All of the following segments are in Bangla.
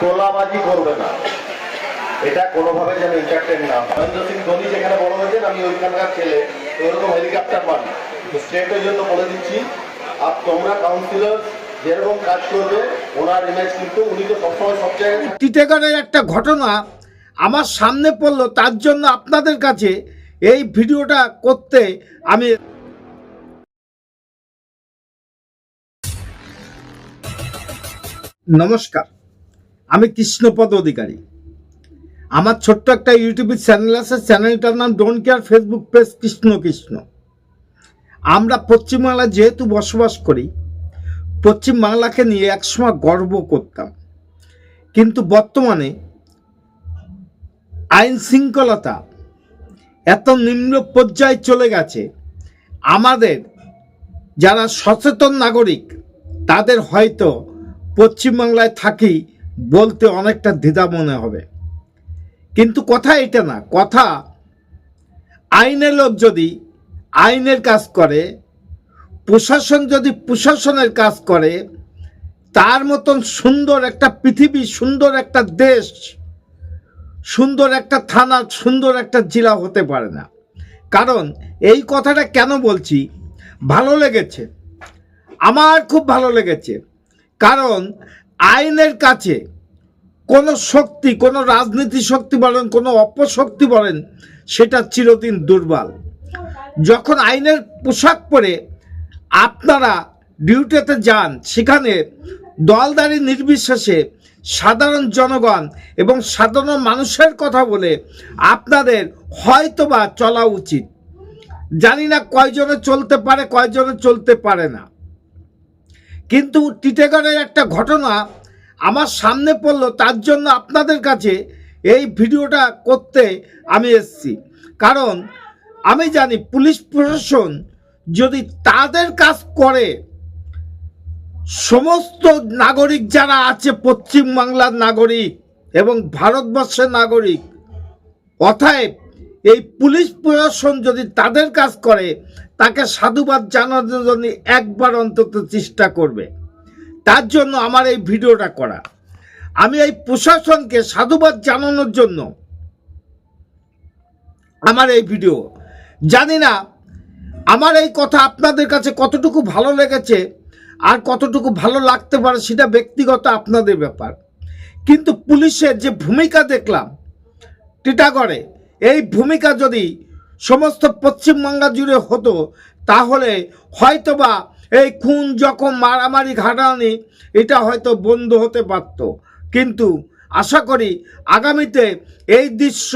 তোলাবাজি করবে না। এটা কোনোভাবে যেন এন্টারটেন না মহেন্দ্র সিং ধোনি যেখানে বড় হয়েছেন, আমি ওইখানকার ছেলে ওরকম হেলিকপ্টার পান স্টেটের জন্য বলে দিচ্ছি, আর তোমরা কাউন্সিলর যেরকম কাজ করবে, ওনার ইমেজ কিন্তু উনি তো সবসময় সব জায়গায়। টিটেগড়ের একটা ঘটনা আমার সামনে পড়ল, তার জন্য আপনাদের কাছে এই ভিডিওটা করতে আমি নমস্কার। আমি কৃষ্ণপদ অধিকারী। আমার ছোট্ট একটা ইউটিউব চ্যানেল আছে, চ্যানেলটার নাম don't care Facebook page Krishna Krishna. আমরা পশ্চিমবাংলায় যেহেতু বসবাস করি পশ্চিমবাংলাকে নিয়ে একসময় গর্ব করতাম। কিন্তু বর্তমানে আইন শৃঙ্খলতা এত নিম্ন পর্যায়ে চলে গেছে, আমাদের যারা সচেতন নাগরিক, তাদের হয়তো পশ্চিমবাংলায় থাকি বলতে অনেকটা দ্বিধা মনে হবে। কিন্তু কথা এটা না, কথা আইনের লোক যদি আইনের কাজ করে, প্রশাসন যদি প্রশাসনের কাজ করে, তার মতন সুন্দর একটা পৃথিবী, সুন্দর একটা দেশ, সুন্দর একটা থানা, সুন্দর একটা জেলা হতে পারে না। কারণ এই কথাটা কেন বলছি? ভালো লেগেছে। আমার খুব ভালো লেগেছে। কারণ আইনের কাছে কোনো শক্তি, কোনো রাজনীতি শক্তি বলেন, কোনো অপশক্তি বলেন, সেটা চিরদিন দুর্বল। যখন আইনের পোশাক পরে আপনারা ডিউটিতে যান, সেখানে দলদারি নির্বিশেষে সাধারণ জনগণ এবং সাধারণ মানুষের কথা বলে আপনাদের হয়তোবা চলা উচিত। জানি না কয়জনে চলতে পারে, কয়জনে চলতে পারে না। কিন্তু টিটেগড়ের একটা ঘটনা আমার সামনে পড়ল, তার জন্য আপনাদের কাছে এই ভিডিওটা করতে আমি এসছি। কারণ আমি জানি পুলিশ প্রশাসন যদি তাদের কাজ করে, সমস্ত নাগরিক যারা আছে, পশ্চিমবাংলার নাগরিক এবং ভারতবর্ষের নাগরিক, অতএব এই পুলিশ প্রশাসন যদি তাদের কাজ করে, তাকে সাধুবাদ জানানোর জন্য একবার অন্তত চেষ্টা করবে। তার জন্য আমার এই ভিডিওটা করা। আমি এই প্রশাসনকে সাধুবাদ জানানোর জন্য আমার এই ভিডিও। জানি না আমার এই কথা আপনাদের কাছে কতটুকু ভালো লেগেছে আর কতটুকু ভালো লাগতে পারে সেটা ব্যক্তিগত আপনাদের ব্যাপার। কিন্তু পুলিশের যে ভূমিকা দেখলাম, টিটাগড়ে এই ভূমিকা যদি সমস্ত পশ্চিমবাংলা জুড়ে হতো, তাহলে হয়তোবা এই খুন, জখম, মারামারি ঘাটানি এটা হয়তো বন্ধ হতে পারত। কিন্তু আশা করি আগামীতে এই দৃশ্য,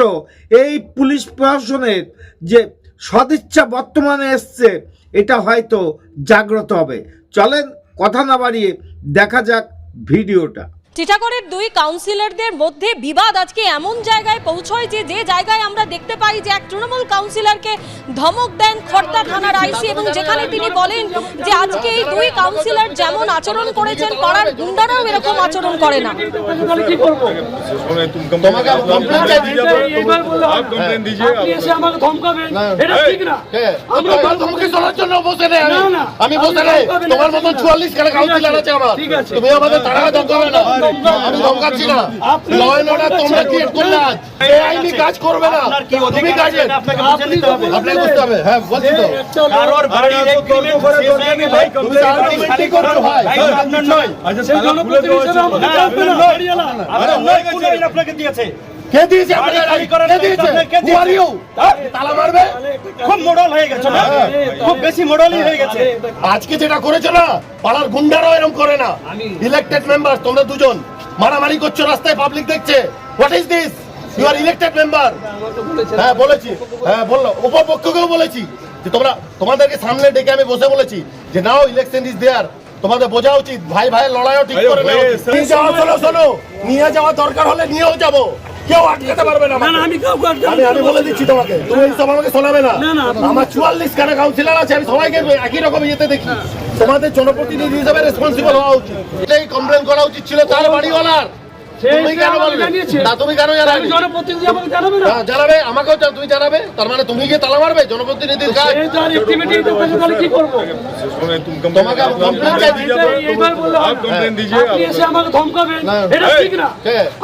এই পুলিশ প্রশাসনের যে সদিচ্ছা বর্তমানে এসছে, এটা হয়তো জাগ্রত হবে। চলেন, কথা না বাড়িয়ে দেখা যাক ভিডিওটা। টিটাগড়ের দুই কাউন্সিলরদের মধ্যে বিবাদ আজকে এমন জায়গায় পৌঁছয় যে যে জায়গায় আমরা দেখতে পাই যে এক তৃণমূল কাউন্সিলরকে ধমক দেন খর্দা থানার আইসি এবং যেখানে তিনি বলেন যে আজকে এই দুই কাউন্সিলর যেমন আচরণ করেছেন পাড়ার গুন্ডারাও এরকম আচরণ করে না। আমি বসে তোমার চুয়াল্লিশ কাউন্সিলর আছে। আমার তুমি আমাদের তারা না। আমি ধমকাচ্ছি না। আপনি- ল তোমরা ক্রিয়েট করলে আজ? এই আইনি কাজ করবে না। তুমি কাজ আপনি বুঝতে হবে। আপনাকে বুঝতে হবে। হ্যাঁ বলছি তো। কারোর বাড়ির এগ্রিমেন্ট করে হয়ে গেলে ভাই তুমি তো করছ। ভাই ভাই, আপনার নয়। আচ্ছা সেই জন্য হিসেবে আমাকে না, চাপ আপনার দেন, নয়। বেরিয়ে এলাম। আপনার নয় পুলিশ আপনাকে দিয়েছে। কে দিয়েছে? কে দিয়েছে? তালা মারবে? খুব মডেল হয়ে গেছে না? খুব বেশি মডেলই হয়ে গেছে। আজকে যেটা করেছ না পাড়ার গুন্ডারাও এরকম করে না। ইলেক্টেড মেম্বার তোমরা দুজন। মারামারি করছ রাস্তায় পাবলিক দেখছে। What is this you are elected member হ্যাঁ বলেছি। হ্যাঁ বলল। উপপক্ষকেও বলেছি। যে তোমরা তোমাদেরকে সামনে ডেকে আমি বসে বলেছি যে নাও ইলেকশন ইজ দেয়ার তোমাদের বোঝা উচিত। ভাই ভাই লড়াইও ঠিক করে হয়ে। নিয়ে যাওয়া শোনো শোনো। নিয়ে যাওয়া দরকার হলে নিয়েও যাব। কেউ আটকাতে পারবে না না আমি কাউকে আমি আমি বলে দিচ্ছি তোমাকে তুমি এইসব আমাকে শোনাবে না। আমার চুয়াল্লিশ খানা কাউন্সিলর আছে আমি সবাইকে একই রকম যেতে দেখি। তোমাদের জনপ্রতিনিধি হিসাবে রেসপন্সিবল হওয়া উচিত। এটাই কমপ্লেন করা উচিত ছিল তার বাড়িওয়ালার।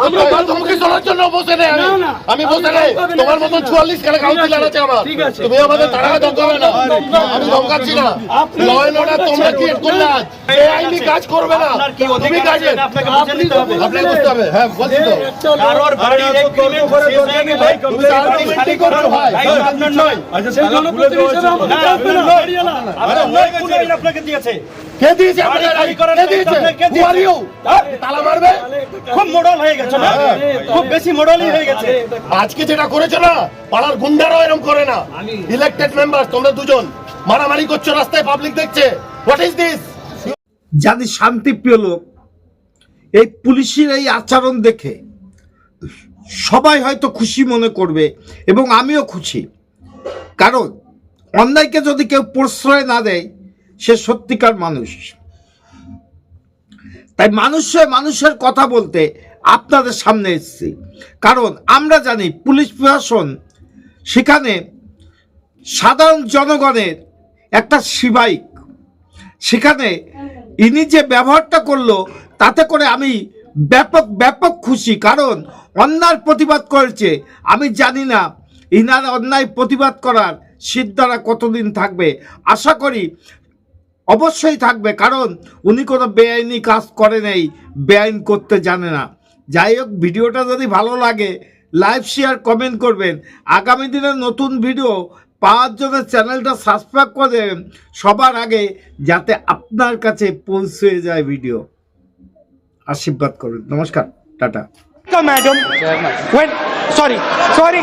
মানে কাজ আমি বসে নেই? তোমার মতো চুয়াল্লিশ খেলা কাউন্সিল আছে আমার। তুমি আমাদের তারা ধমকাবে না। আমি ধমকাচ্ছি না। লয় লড়া তোমরা কি কাজ করবে না? তুমি কাজে আপনাকে বুঝতে হবে। হ্যাঁ বলছি তো। কারোর হয়ে। আপনার নয়। সেই জনপ্রতিনিধি হিসেবে আমাকে নয়। নয় কোন আপনাকে দিয়েছে। কে দিয়েছে আপনাকে? করার কে দিয়েছে? দিয়েছে? তালা মারবে খুব মডেল হয়ে গেছে না? খুব বেশি মডেলই হয়ে গেছে। আজকে যেটা করেছ না পাড়ার গুন্ডারাও এরকম করে না। ইলেকটেড মেম্বার তোমরা দুজন মারামারি করছ রাস্তায় পাবলিক দেখছে। হোয়াট ইজ দিস জানি শান্তিপ্রিয় লোক এই পুলিশের এই আচরণ দেখে সবাই হয়তো খুশি মনে করবে এবং আমিও খুশি। কারণ অন্যায়কে যদি কেউ প্রশ্রয় না দেয়, সে সত্যিকার মানুষ। তাই মানুষে মানুষের কথা বলতে আপনাদের সামনে এসেছি। কারণ আমরা জানি পুলিশ প্রশাসন সেখানে সাধারণ জনগণের একটা সিবাইক সেখানে ইনি যে ব্যবহারটা করল তাতে করে আমি ব্যাপক ব্যাপক খুশি। কারণ অন্যায় প্রতিবাদ করেছে। আমি জানি না ইনার অন্যায় প্রতিবাদ করার সিদ্ধারা কতদিন থাকবে। আশা করি অবশ্যই থাকবে। কারণ উনি কোনো বেআইনি কাজ করে নেই, বেআইন করতে জানে না। যাই হোক, ভিডিওটা যদি ভালো লাগে লাইভ শেয়ার, কমেন্ট করবেন। আগামী দিনের নতুন ভিডিও পাওয়ার জন্য চ্যানেলটা সাবস্ক্রাইব করে সবার আগে, যাতে আপনার কাছে পৌঁছে যায় ভিডিও। আশীর্বাদ করুন নমস্কার টাটা when sorry sorry